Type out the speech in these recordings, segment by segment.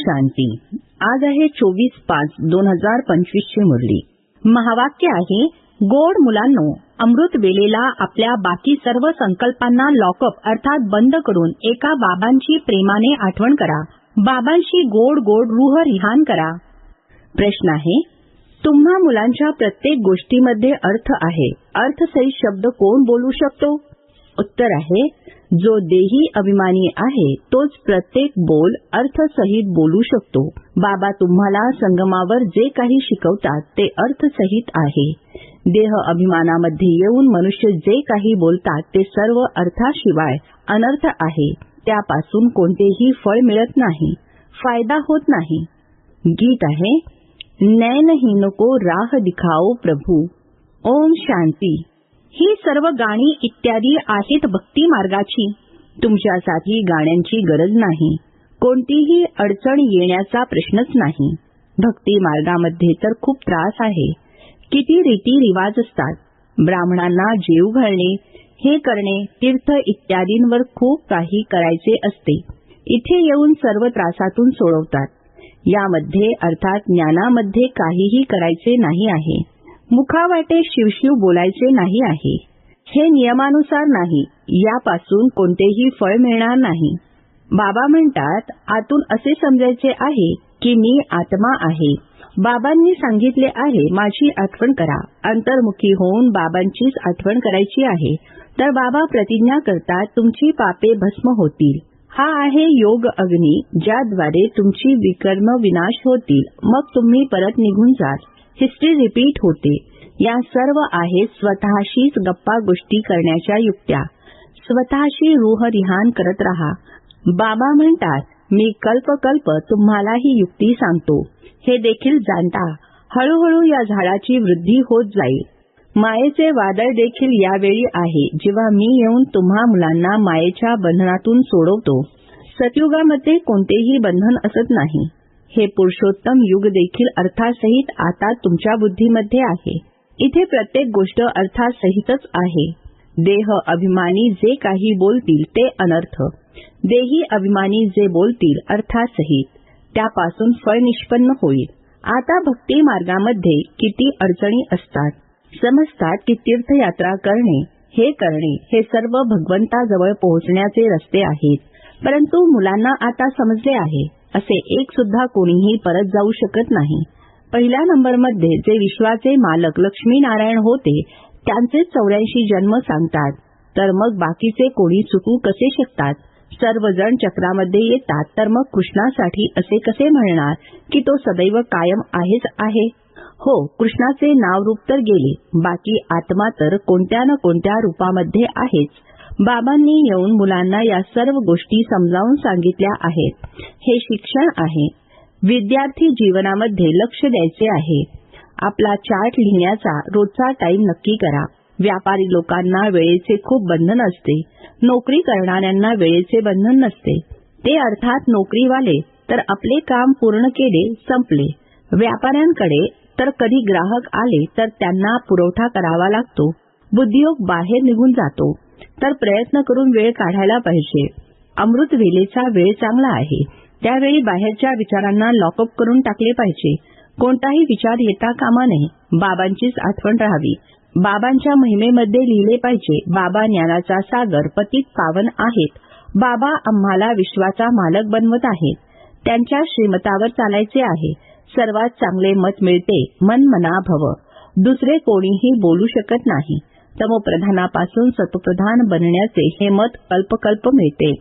शांती. आज आहे चोवीस पाच दोन हजार पंचवीस ची मुरली. महावाक्य आहे गोड मुलांनो अमृत वेलेला आपल्या बाकी सर्व संकल्पांना लॉकअप अर्थात बंद करून एका बाबांची प्रेमाने आठवण करा. बाबांशी गोड गोड रूह रिहान करा. प्रश्न आहे तुम्हा मुलांच्या प्रत्येक गोष्टीमध्ये अर्थ आहे. अर्थसहित शब्द कोण बोलू शकतो? उत्तर आहे जो देही अभिमानी आहे तोच प्रत्येक बोल अर्थसहित बोलू शकतो. बाबा तुम्हाला संगमावर जे काही शिकवतात ते अर्थसहित आहे. देह अभिमानामध्ये येऊन मनुष्य जे काही बोलतात ते सर्व अर्थाशिवाय अनर्थ आहे. त्यापासून कोणतेही फळ मिळत नाही. फायदा होत नाही. गीत आहे नैनही नको राह दिखाओ प्रभू. ओम शांती. ही सर्व गाणी इत्यादी आहेत भक्ती मार्गाची तुमच्यासाठी गाण्यांची गरज नाही. कोणतीही अडचण येण्याचा प्रश्नच नाही. भक्ती मार्गामध्ये तर खूप त्रास आहे. किती रीती रिवाज असतात. ब्राह्मणांना जेव घालणे हे करणे तीर्थ इत्यादींवर खूप काही करायचे असते. इथे येऊन सर्व त्रासातून सोडवतात. यामध्ये अर्थात ज्ञानामध्ये काहीही करायचे नाही आहे. मुखावाटे शिवशिव बोलायचे नाही आहे. हे नियमानुसार नाही यापासून कोणतेही फळ मिळणार नाही. बाबा म्हणतात आतून असे समजायचे आहे की मी आत्मा आहे. बाबांनी सांगितले आहे माझी आठवण करा. अंतर्मुखी होऊन बाबांचीच आठवण करायची आहे. तर बाबा प्रतिज्ञा करतात तुमची पापे भस्म होतील. हा आहे योग अग्नी ज्याद्वारे तुमची विकर्म विनाश होतील. मग तुम्ही परत निघून जाल. हिस्ट्री रिपीट होते. या सर्व आहेत स्वतःशीच गप्पा गोष्टी करण्याच्या युक्त्या. स्वतःशी रूह रिहान करत रहा. बाबा म्हणतात मी कल्प कल्प तुम्हाला ही युक्ती सांगतो. हे देखील जाणता. हळूहळू या झाडाची वृद्धी होत जाईल. मायेचे वादळ देखील यावेळी आहे. जेव्हा मी येऊन तुम्हा मुलांना मायेच्या बंधनातून सोडवतो. सतयुगामध्ये कोणतेही बंधन असत नाही. हे पुरुषोत्तम युग देखील अर्थासहित आता तुमच्या बुद्धीमध्ये आहे. इथे प्रत्येक गोष्ट अर्थासहितच आहे. देह अभिमानी जे काही बोलतील ते अनर्थ. देही अभिमानी जे बोलतील अर्थासहित. त्यापासून फळ निष्पन्न होईल. आता भक्ती मार्गामध्ये किती अडचणी असतात. समजतात की तीर्थयात्रा करणे हे करणे हे सर्व भगवंताजवळ पोहोचण्याचे रस्ते आहेत. परंतु मुलांना आता समजले आहे. असे एक सुद्धा कोणीही परत जाऊ शकत नाही. पहिल्या नंबरमध्ये जे विश्वाचे मालक लक्ष्मीनारायण होते त्यांचे चौऱ्याऐंशी जन्म सांगतात. तर मग बाकीचे कोणी चुकू कसे शकतात? सर्वजण चक्रामध्ये येतात तर मग कृष्णासाठी असे कसे म्हणणार की तो सदैव कायम आहेच आहे? हो कृष्णाचे नाव रूप तर गेले बाकी आत्मा तर कोणत्या ना कोणत्या रूपामध्ये आहेच. बाबांनी येऊन मुलांना या सर्व गोष्टी समजावून सांगितल्या आहेत. हे शिक्षण आहे. विद्यार्थी जीवनामध्ये लक्ष द्यायचे आहे. आपला चार्ट लिहिण्याचा रोजचा टाइम नक्की करा. व्यापारी लोकांना वेळेचे खूप बंधन असते. नोकरी करणाऱ्यांना वेळेचे बंधन नसते. ते अर्थात नोकरीवाले तर आपले काम पूर्ण केले संपले. व्यापाऱ्यांकडे तर कधी ग्राहक आले तर त्यांना पुरवठा करावा लागतो. बुद्धियोग बाहेर निघून जातो. तर प्रयत्न करून वेळ काढायला पाहिजे. अमृत वेलेचा वेळ चांगला आहे. त्यावेळी बाहेरच्या विचारांना लॉकअप करून टाकले पाहिजे. कोणताही विचार येता कामा नये. बाबांचीच आठवण राहावी. बाबांच्या महिमेमध्ये लिहिले पाहिजे बाबा ज्ञानाचा सागर पतित पावन आहेत. बाबा आम्हाला विश्वाचा मालक बनवत आहेत. त्यांच्या श्रीमतावर चालायचे आहे. सर्वात चांगले मत मिळते मन मना भव दुसरे कोणीही बोलू शकत नाही. तमोप्रधानापासून सतोप्रधान बनण्याचे हे मत अल्पकल्प मिळते.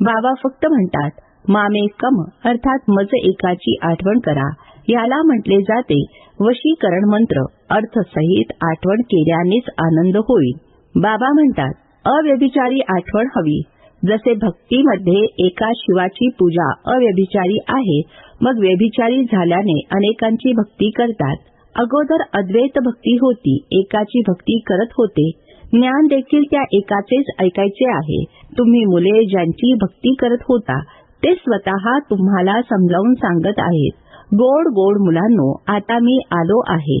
बाबा फक्त म्हणतात मामे कम अर्थात मज एकाची आठवण करा. याला म्हटले जाते वशीकरण मंत्र अर्थसहित आठवण केल्यानेच आनंद होईल. बाबा म्हणतात अव्यभिचारी आठवण हवी. जसे भक्तीमध्ये एका शिवाची पूजा अव्यभिचारी आहे मग व्यभिचारी झाल्याने अनेकांची भक्ती करतात. अगोदर अद्वैत भक्ती होती एकाची भक्ती करत होते. ज्ञान देखील त्या एकाचेच ऐकायचे आहे. तुम्ही मुले ज्यांची भक्ती करत होता ते स्वतः तुम्हाला समजावून सांगत आहेत. गोड गोड मुलांनो आता मी आलो आहे.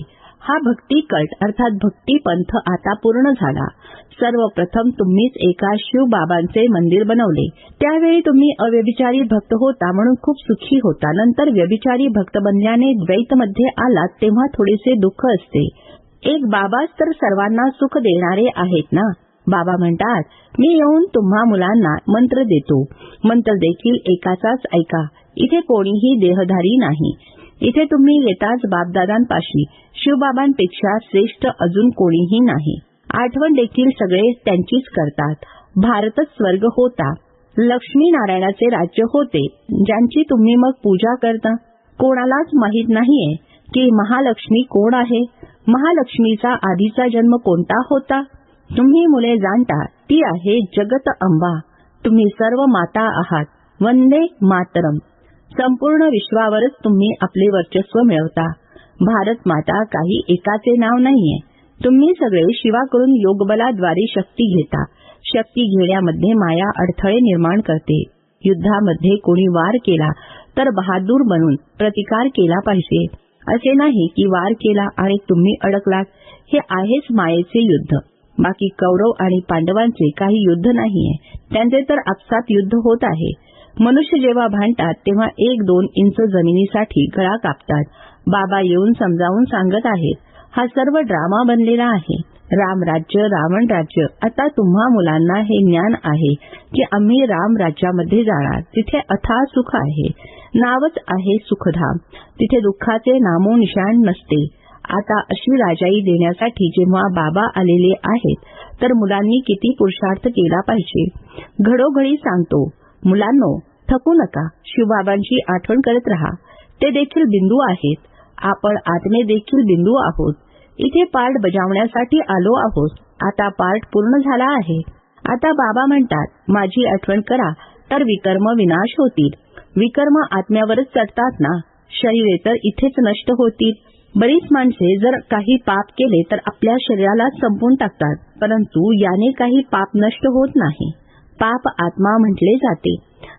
हा भक्ती कट अर्थात भक्ती पंथ आता पूर्ण झाला. सर्वप्रथम तुम्हीच एका शिव बाबांचे मंदिर बनवले. त्यावेळी तुम्ही अव्यभिचारी भक्त होता म्हणून खूप सुखी होता. नंतर व्यभिचारी भक्त बनल्याने द्वैतमध्ये आलात तेव्हा थोडेसे दुःख असते. एक बाबाच तर सर्वांना सुख देणारे आहेत ना? बाबा म्हणतात मी येऊन तुम्हा मुलांना मंत्र देतो. मंत्र देखील एकाचाच ऐका. इथे कोणीही देहधारी नाही. इथे तुम्ही येताच बापदादांपाशी. शिवबाबांपेक्षा श्रेष्ठ अजून कोणीही नाही. आठवण देखील सगळे त्यांचीच करतात. भारतच स्वर्ग होता. लक्ष्मी नारायणाचे राज्य होते. ज्यांची तुम्ही मग पूजा करता? कोणालाच माहीत नाहीये. की महालक्ष्मी कोण आहे? महालक्ष्मीचा आधीचा जन्म कोणता होता? तुम्ही मुले जाणता ती आहे जगत अंबा. तुम्ही सर्व माता आहात. वंदे मातरम. संपूर्ण विश्वावरच तुम्ही आपले वर्चस्व मिळवता. भारत माता काही एकाचे नाव नाहीये. तुम्ही सगळे शिवाकडून योगबलाद्वारे शक्ती घेता. शक्ती घेण्यामध्ये माया अडथळे निर्माण करते. युद्धामध्ये कोणी वार केला तर बहादूर बनून प्रतिकार केला पाहिजे. असे नाही की वार केला आणि तुम्ही अडकलात. हे आहेच मायेचे युद्ध. बाकी कौरव आणि पांडवांचे काही युद्ध नाहीये. त्यांचे तर आपसात युद्ध होत आहे. मनुष्य जेव्हा भांडतात तेव्हा एक दोन इंच जमिनीसाठी गळा कापतात. बाबा येऊन समजावून सांगत आहेत हा सर्व ड्रामा बनलेला आहे. राम राज्य रावण राज्य. आता तुम्हा मुलांना हे ज्ञान आहे की आम्ही राम राज्यामध्ये जाणार. तिथे अथाह सुख आहे. नावच आहे सुखधाम. तिथे दुःखाचे नामोनिशाण नसते. आता अशी राजाई देण्यासाठी जेव्हा बाबा आलेले आहेत तर मुलांनी किती पुरुषार्थ केला पाहिजे. घडोघडी सांगतो. मुलांनो थकू नका. शिवबाबांची आठवण करत राहा. ते देखील बिंदू आहेत. आपण आत्मे देखील बिंदू आहोत. इथे पार्ट बजावण्यासाठी आलो आहोत. आता पार्ट पूर्ण झाला आहे. आता बाबा म्हणतात माझी आठवण करा तर विकर्म विनाश होतील. विकर्म आत्म्यावरच चढतात ना? शरीरे तर इथेच नष्ट होतील. बरीच माणसे जर काही पाप केले तर आपल्या शरीराला संपून टाकतात. परंतु याने काही पाप नष्ट होत नाही. पाप आत्मा म्हटले जाते.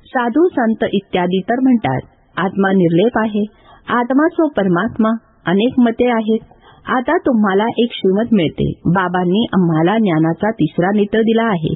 साधू संत इत्यादी तर म्हणतात आत्मा निर्लेप आहे आत्मा सो परमात्मा अनेक मते आहेत. आता तुम्हाला एक श्रीमत मिळते. बाबांनी आम्हाला ज्ञानाचा तिसरा नेत्र दिला आहे.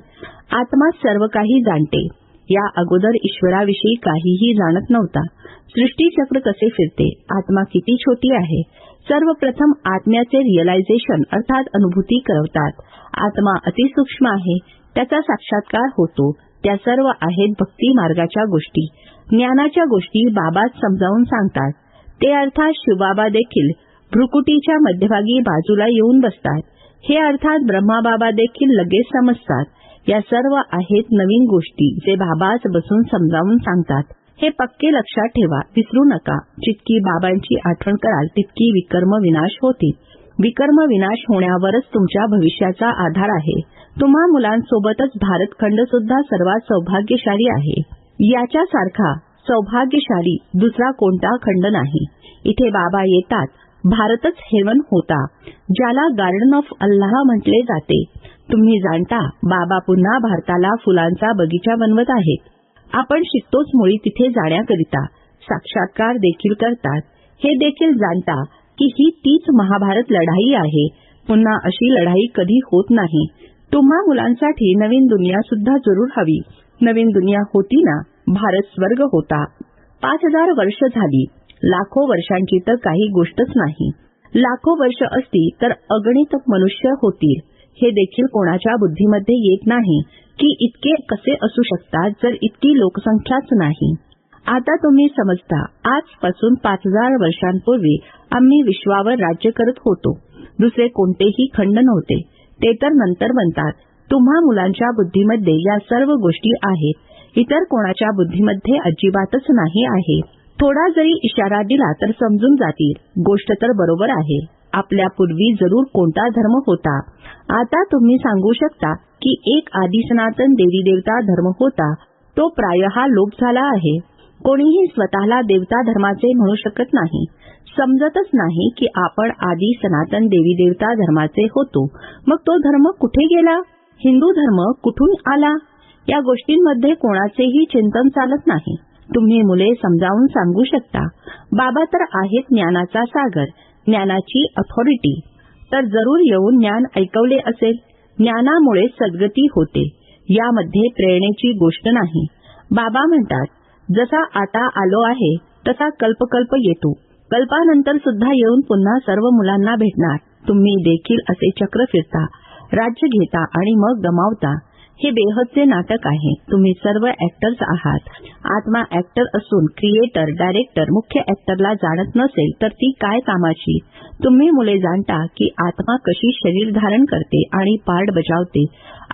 आत्मा सर्व काही जाणते. या अगोदर ईश्वराविषयी काहीही जाणत नव्हता. सृष्टीचक्र कसे फिरते? आत्मा किती छोटी आहे? सर्वप्रथम आत्म्याचे रिअलायझेशन अर्थात अनुभूती करवतात. आत्मा अतिसूक्ष्म आहे. त्याचा साक्षात्कार होतो. त्या सर्व आहेत भक्ती मार्गाच्या गोष्टी. ज्ञानाच्या गोष्टी बाबाच समजावून सांगतात. ते अर्थात शिवबाबा देखील भ्रुकुटीच्या मध्यभागी बाजूला येऊन बसतात. हे अर्थात ब्रह्माबाबा देखील लगेच समजतात. या सर्व आहेत नवीन गोष्टी जे बाबाच बसून समजावून सांगतात. हे पक्के लक्षात ठेवा. विसरू नका. जितकी बाबांची आठवण कराल तितकी विकर्म विनाश होतील. विकर्म विनाश होण्यावरच तुमच्या भविष्याचा आधार आहे. तुम्हा मुलांसोबतच भारतखंड सुद्धा सर्वात सौभाग्यशाली आहे. याच्यासारखा सौभाग्यशाली दुसरा कोणता खंड नाही. इथे बाबा येतात भारतच हेवन होता ज्याला गार्डन ऑफ अल्लाह म्हटले जाते. तुम्ही जाणता बाबा पुन्हा भारताला फुलांचा बगीचा बनवत आहेत. आपण शिकतोच मुळी तिथे जाण्याकरिता. साक्षात्कार देखील करतात. हे देखील जाणता की ही तीच महाभारत लढाई आहे. पुन्हा अशी लढाई कधी होत नाही. तुम्हा मुलांसाठी नवीन दुनिया सुद्धा जरूर हवी. नवीन दुनिया होती ना भारत स्वर्ग होता. पाच हजार वर्ष झाली. लाखो वर्षांची तर काही गोष्टच नाही. लाखो वर्ष असती तर अगणित मनुष्य होतील. हे देखील कोणाच्या बुद्धीमध्ये येत नाही की इतके कसे असू शकतात जर इतकी लोकसंख्याच नाही. आता तुम्ही समजता आजपासून पाच हजार वर्षांपूर्वी आम्ही विश्वावर राज्य करत होतो. दुसरे कोणतेही खंड नव्हते. ते तर नंतर बनतात. तुम्हा मुलांच्या बुद्धीमध्ये या सर्व गोष्टी आहेत. इतर कोणाच्या बुद्धीमध्ये अजिबातच नाही आहे. थोडा जरी इशारा दिला तर समजून जातील. गोष्ट तर बरोबर आहे. आपल्या पूर्वी जरूर कोणता धर्म होता? आता तुम्ही सांगू शकता की एक आदी सनातन देवी देवता धर्म होता. तो प्रायः लोप झाला आहे. कोणीही स्वतःला देवता धर्माचे म्हणू शकत नाही. समजतच नाही की आपण आदी सनातन देवी देवता धर्माचे होतो. मग तो धर्म कुठे गेला? हिंदू धर्म कुठून आला? या गोष्टींमध्ये कोणाचेही चिंतन चालत नाही. तुम्ही मुले समजावून सांगू शकता. बाबा तर आहेत ज्ञानाचा सागर ज्ञानाची अथॉरिटी तर जरूर येऊन ज्ञान ऐकवले असेल. ज्ञानामुळे सद्गती होते. यामध्ये प्रेरणेची गोष्ट नाही. बाबा म्हणतात जसा आता आलो आहे तसा कल्पकल्प येतो. कल्पानंतर सुद्धा येऊन पुन्हा सर्व मुलांना भेटणार. तुम्ही देखील असे चक्र फिरता राज्य घेता आणि मग गमावता. हे बेहदचे नाटक आहे. तुम्ही सर्व ऍक्टर्स आहात. आत्मा ऍक्टर असून क्रिएटर डायरेक्टर मुख्य ऍक्टरला जाणत नसेल तर ती काय कामाची? तुम्ही मुले जाणता की आत्मा कशी शरीर धारण करते आणि पार्ट बजावते.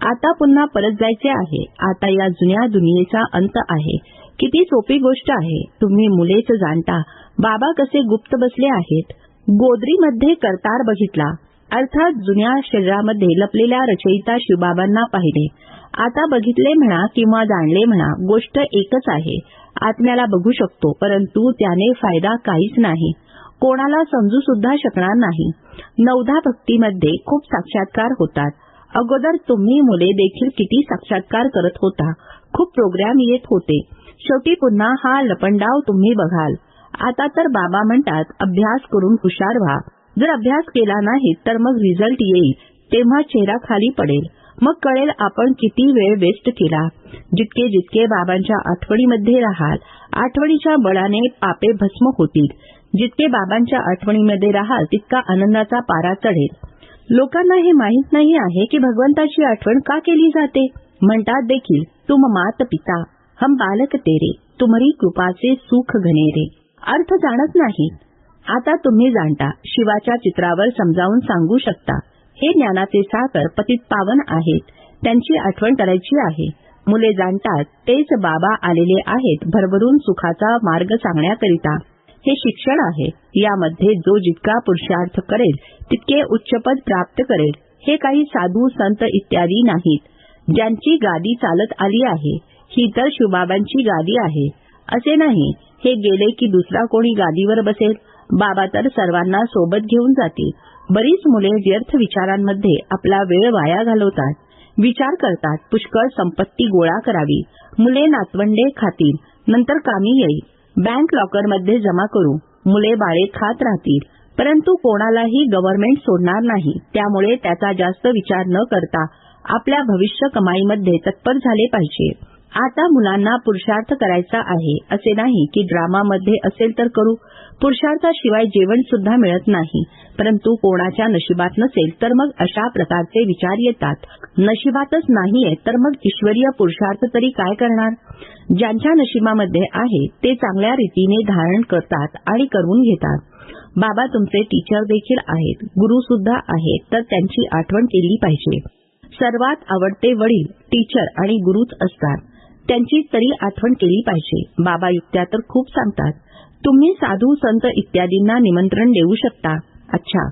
आता पुन्हा परत जायचे आहे. आता या जुन्या दुनियेचा अंत आहे. किती सोपी गोष्ट आहे. तुम्ही मुलेच जाणता. बाबा कसे गुप्त बसले आहेत. गोदरीमध्ये करतार बघितला. अर्थात जुन्या शरीरामध्ये लपलेल्या रचयिता शिवबाबांना पाहिले. आता बघितले म्हणा किंवा जाणले म्हणा गोष्ट एकच आहे. आत्म्याला बघू शकतो परंतु त्याने फायदा काहीच नाही. कोणाला समजू सुद्धा शकणार नाही. नवधा भक्तीमध्ये खूप साक्षात्कार होतात. अगोदर तुम्ही मुले देखील किती साक्षात्कार करत होता. खूप प्रोग्राम येत होते. शेवटी पुन्हा हा लपंडाव तुम्ही बघाल. आता तर बाबा म्हणतात अभ्यास करून हुशार व्हा. जर अभ्यास केला नाही तर मग रिझल्ट येईल तेव्हा चेहरा खाली पडेल. मग कळेल आपण किती वेळ वेस्ट केला. जितके जितके बाबांच्या आठवणीमध्ये राहाल आठवणीच्या बळाने पापे भस्म होतील. जितके बाबांच्या आठवणीमध्ये राहाल तितका आनंदाचा पारा चढेल. लोकांना हे माहीत नाही आहे की भगवंताची आठवण का केली जाते? म्हणतात देखील तुम मात पिता. हम बालक तेरे तुमरी कृपाचे सुख घनेरे अर्थ जाणत नाही. आता तुम्ही जाणता शिवाच्या चित्रावर समजावून सांगू शकता. हे ज्ञानाचे साकर पतित पावन आहेत. त्यांची आठवण करायची आहे. मुले जाणतात तेच बाबा आलेले आहेत भरभरून सुखाचा मार्ग सांगण्याकरिता. हे शिक्षण आहे. यामध्ये जो जितका पुरुषार्थ करेल तितके उच्चपद प्राप्त करेल. हे काही साधू संत इत्यादी नाहीत. ज्यांची गादी चालत आली आहे ही तर शिवबाबांची गादी आहे. असे नाही हे गेले की दुसरा कोणी गादीवर बसेल. बाबा तर सर्वांना सोबत घेऊन जातील. बरीच मुले व्यर्थ विचारांमध्ये आपला वेळ वाया घालवतात. विचार करतात पुष्कळ संपत्ती गोळा करावी. मुले नातवंडे खातील नंतर कामी येईल. बँक लॉकरमध्ये जमा करू. मुले बाळे खात राहतील. परंतु कोणालाही गव्हर्नमेंट सोडणार नाही. त्यामुळे त्याचा जास्त विचार न करता आपल्या भविष्य कमाईमध्ये तत्पर झाले पाहिजे. आता मुलांना पुरुषार्थ करायचा आहे असे नाही की ड्रामामध्ये असेल तर करू. पुरुषार्थाशिवाय जेवण सुद्धा मिळत नाही. परंतु कोणाच्या नशिबात नसेल तर मग अशा प्रकारचे विचार येतात. नशिबातच नाहीये तर मग ईश्वरीय पुरुषार्थ तरी काय करणार? ज्यांच्या नशिबामध्ये आहे ते चांगल्या रीतीने धारण करतात आणि करून घेतात. बाबा तुमचे टीचर देखील आहेत गुरु सुद्धा आहेत तर त्यांची आठवण केली पाहिजे. सर्वात आवडते वडील टीचर आणि गुरुच असतात. त्यांची तरी आठवण केली पाहिजे. बाबा युक्त्या तर खूप सांगतात तुम्ही साधू संत इत्यादींना निमंत्रण देऊ शकता. अच्छा.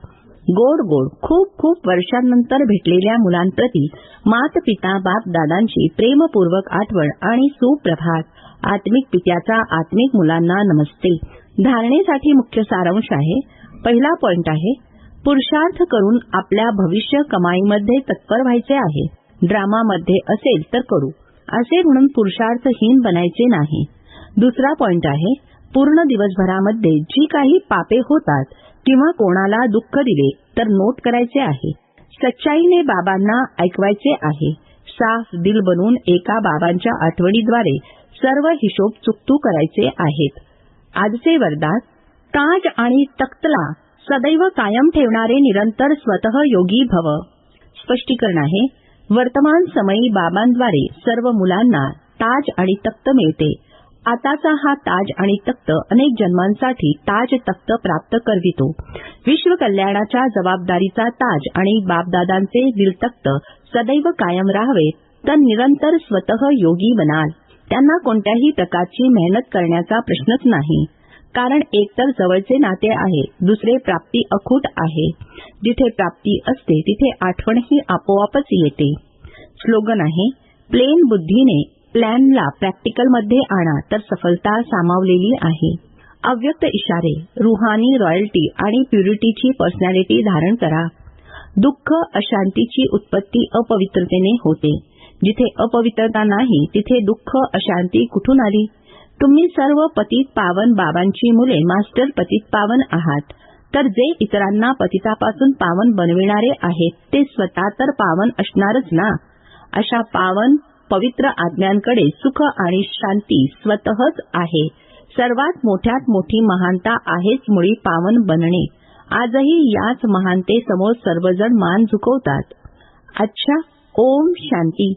गोड गोड. खूप खूप वर्षांनंतर भेटलेल्या मुलांप्रती मात पिता बाप दादांची प्रेमपूर्वक आठवण आणि सुप्रभात. आत्मिक पित्याचा आत्मिक मुलांना नमस्ते. धारणेसाठी मुख्य सारांश आहे. पहिला पॉइंट आहे पुरुषार्थ करून आपल्या भविष्य कमाईमध्ये तत्पर व्हायचे आहे. ड्रामामध्ये असेल तर करू. असे म्हणून पुरुषार्थहीन बनायचे नाही. दुसरा पॉइंट आहे पूर्ण दिवसभरामध्ये जी काही पापे होतात किंवा कोणाला दुःख दिले तर नोट करायचे आहे. सच्चाईने बाबांना ऐकवायचे आहे. साफ दिल बनून एका बाबांच्या आठवणीद्वारे सर्व हिशोब चुकतू करायचे आहेत. आजचे वरदान ताज आणि तख्तला सदैव कायम ठेवणारे निरंतर स्वतः योगी भव. स्पष्टीकरण आहे वर्तमान समयी बाबांद्वारे सर्व मुलांना ताज आणि तख्त मिळते. आताचा हा ताज आणि तख्त अनेक जन्मांसाठी ताज तख्त प्राप्त करवितो. विश्व कल्याणाच्या जबाबदारीचा ताज आणि बापदादांचे दिलतख्त सदैव कायम राहावे तर निरंतर स्वतः योगी बनाल. त्यांना कोणत्याही प्रकारची मेहनत करण्याचा प्रश्नच नाही. कारण एकतर जवळचे नाते आहे दुसरे प्राप्ती अखूट आहे. जिथे प्राप्ती असते तिथे आठवणही आपोआपच येते. स्लोगन आहे प्लेन बुद्धीने प्लॅनला प्रॅक्टिकलमध्ये आणा तर सफलता सामावलेली आहे. अव्यक्त इशारे रुहानी रॉयल्टी आणि प्युरिटीची पर्सनॅलिटी धारण करा. दुःख अशांतीची उत्पत्ती अपवित्रतेने होते. जिथे अपवित्रता नाही तिथे दुःख अशांती कुठून आली? तुम्ही सर्व पतित पावन बाबांची मुले मास्टर पतित पावन आहात. तर जे इतरांना पतितापासून पावन बनविणारे आहेत ते स्वतः तर पावन असणारच ना? अशा पावन पवित्र आज्ञांकडे सुख आणि शांती स्वतःच आहे. सर्वात मोठ्यात मोठी महानता आहेच मुळी पावन बनणे. आजही याच महानते समोर सर्वजण मान झुकवतात. अच्छा ओम शांती.